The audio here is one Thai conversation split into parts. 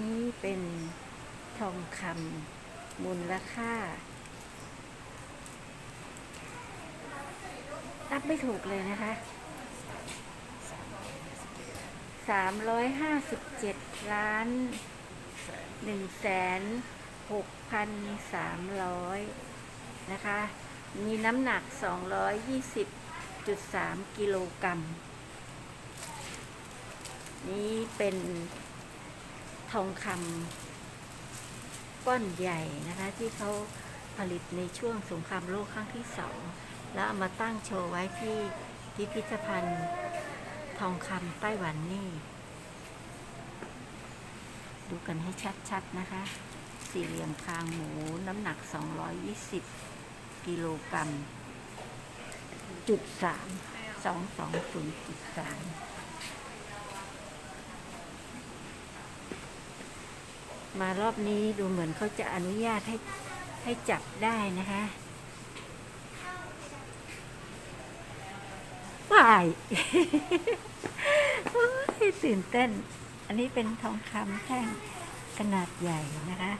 นี่เป็นทองคำมูลค่านับไม่ถูกเลยนะคะสามร้อยห้าสิบเจ็ดล้านหนึ่งแสนหกพันสามร้อยนะคะ มีน้ำหนักสองร้อยยี่สิบจุดสามกิโลกรัม นี่เป็นทองคำก้อนใหญ่นะคะ ที่เขาผลิตในช่วงสงครามโลกครั้งที่สองแล้วเอามาตั้งโชว์ไว้ที่พิพิธภัณฑ์ทองคำไต้หวันนี่ ดูกันให้ชัดๆนะคะ สี่เหลี่ยมคางหมูน้ำหนัก 220 กิโลกรัมจุดสามสองสองศูนย์จุดสาม มารอบนี้ดูเหมือนเขาจะอนุญาตให้ให้จับได้นะคะว้ายโอ้ยตื่นเต้น อันนี้เป็นทองคำแท่งขนาดใหญ่นะคะ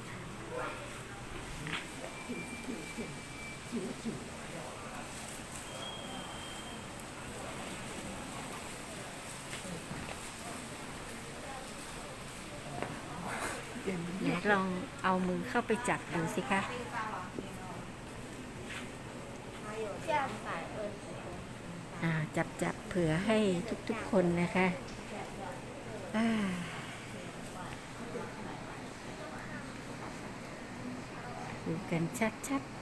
เดี๋ยว ลองเอามือเข้าไปจับดูสิคะจับจับเผื่อให้ทุกๆคนนะคะดูกันชัดๆ